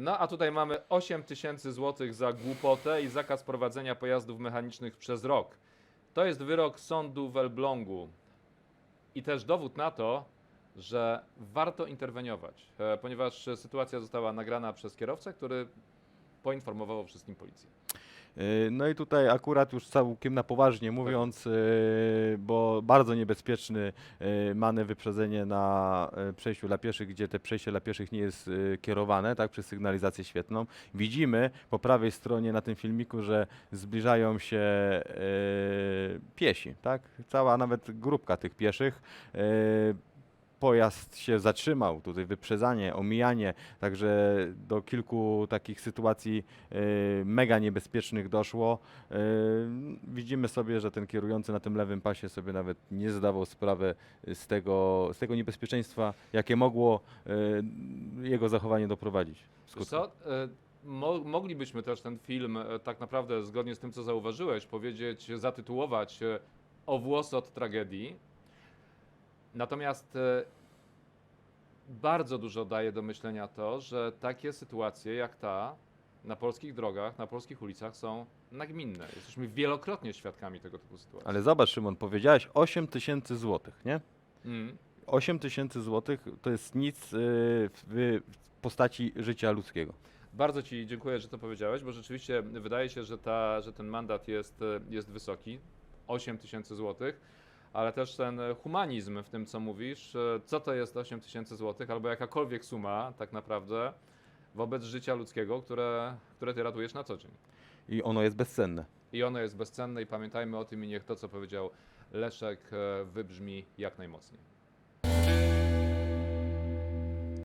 No a tutaj mamy 8 tysięcy złotych za głupotę i zakaz prowadzenia pojazdów mechanicznych przez rok. To jest wyrok sądu w Elblągu. I też dowód na to, że warto interweniować, e, ponieważ sytuacja została nagrana przez kierowcę, który poinformował o wszystkim policję. Yy, No i tutaj akurat już całkiem na poważnie mówiąc, yy, bo bardzo niebezpieczny yy, manewr wyprzedzenie na przejściu dla pieszych, gdzie te przejście dla pieszych nie jest kierowane, tak, przez sygnalizację świetną. Widzimy po prawej stronie na tym filmiku, że zbliżają się piesi, tak, cała nawet grupka tych pieszych. Pojazd się zatrzymał, tutaj wyprzedzanie, omijanie, także do kilku takich sytuacji yy, mega niebezpiecznych doszło. Yy, widzimy sobie, że ten kierujący na tym lewym pasie sobie nawet nie zdawał sprawy z tego, z tego niebezpieczeństwa, jakie mogło yy, jego zachowanie doprowadzić. co? Mo moglibyśmy też ten film tak naprawdę zgodnie z tym, co zauważyłeś, powiedzieć, zatytułować O włos od tragedii. Natomiast e, bardzo dużo daje do myślenia to, że takie sytuacje jak ta na polskich drogach, na polskich ulicach są nagminne. Jesteśmy wielokrotnie świadkami tego typu sytuacji. Ale zobacz, Szymon, powiedziałeś 8 tysięcy złotych, nie? Mm. 8 tysięcy złotych to jest nic w w postaci życia ludzkiego. Bardzo Ci dziękuję, że to powiedziałeś, bo rzeczywiście wydaje się, że, ta, że ten mandat jest, e, jest wysoki 8 tysięcy złotych, ale też ten e, humanizm w tym, co mówisz, e, co to jest 8 tysięcy złotych, albo jakakolwiek suma tak naprawdę wobec życia ludzkiego, które, które Ty ratujesz na co dzień. I ono jest bezcenne. I ono jest bezcenne i pamiętajmy o tym i niech to, co powiedział Leszek, e, wybrzmi jak najmocniej.